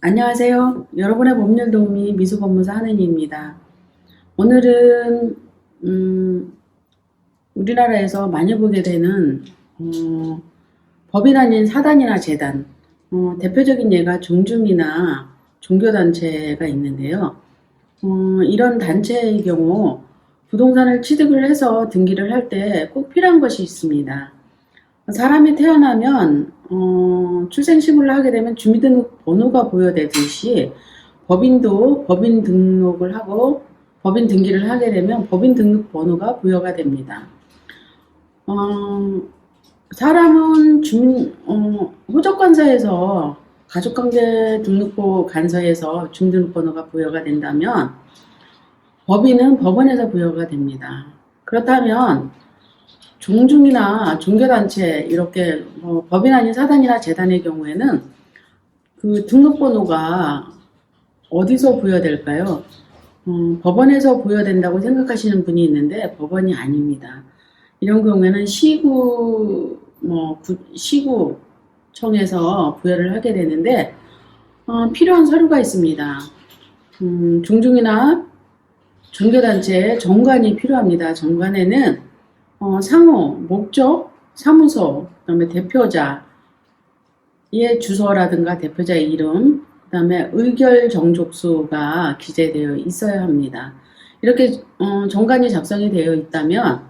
안녕하세요. 여러분의 법률 도우미 미수법무사 한은희입니다. 오늘은 음, 우리나라에서 많이 보게 되는 어, 법인 아닌 사단이나 재단 어, 대표적인 예가 종중이나 종교단체가 있는데요. 어, 이런 단체의 경우 부동산을 취득을 해서 등기를 할 때 꼭 필요한 것이 있습니다. 사람이 태어나면 어, 출생신고를 하게 되면 주민등록 번호가 부여되듯이 법인도 법인 등록을 하고 법인 등기를 하게 되면 법인 등록 번호가 부여가 됩니다. 어, 사람은 주민 어, 호적관서에서 가족관계 등록부 간서에서 주민등록번호가 부여가 된다면 법인은 법원에서 부여가 됩니다. 그렇다면 종중이나 종교단체 이렇게 뭐 법인 아닌 사단이나 재단의 경우에는 그 등록번호가 어디서 부여될까요? 음, 법원에서 부여된다고 생각하시는 분이 있는데 법원이 아닙니다. 이런 경우에는 시구 뭐 구- 시구청에서 부여를 하게 되는데 어, 필요한 서류가 있습니다. 음, 종중이나 종교단체 정관이 필요합니다. 정관에는 어, 상호, 목적, 사무소, 그 다음에 대표자, 의 주소라든가 대표자의 이름, 그 다음에 의결 정족수가 기재되어 있어야 합니다. 이렇게 어, 정관이 작성이 되어 있다면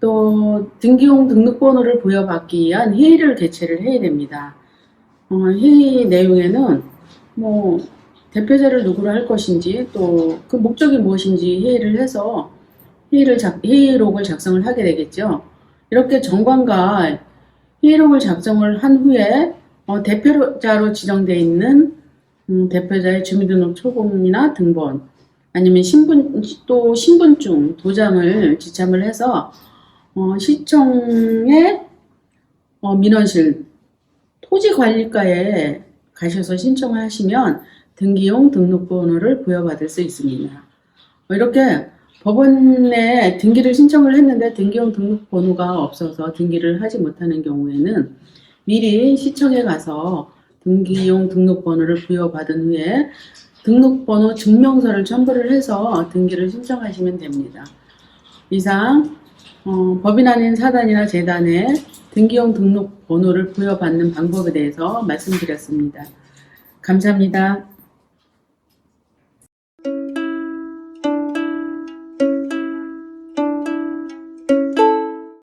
또 등기용 등록번호를 부여받기 위한 회의를 개최를 해야 됩니다. 어, 회의 내용에는 뭐 대표자를 누구로 할 것인지 또 그 목적이 무엇인지 회의를 해서 회의를 작, 회의록을 작성을 하게 되겠죠. 이렇게 정관과 회의록을 작성을 한 후에 어, 대표자로 지정되어 있는 음, 대표자의 주민등록 초본이나 등본 아니면 신분 또 신분증 도장을 지참을 해서 어, 시청의 어, 민원실 토지관리과에 가셔서 신청을 하시면 등기용 등록번호를 부여받을 수 있습니다. 어, 이렇게 법원에 등기를 신청을 했는데 등기용 등록번호가 없어서 등기를 하지 못하는 경우에는 미리 시청에 가서 등기용 등록번호를 부여받은 후에 등록번호 증명서를 첨부를 해서 등기를 신청하시면 됩니다. 이상 어, 법인 아닌 사단이나 재단에 등기용 등록번호를 부여받는 방법에 대해서 말씀드렸습니다. 감사합니다.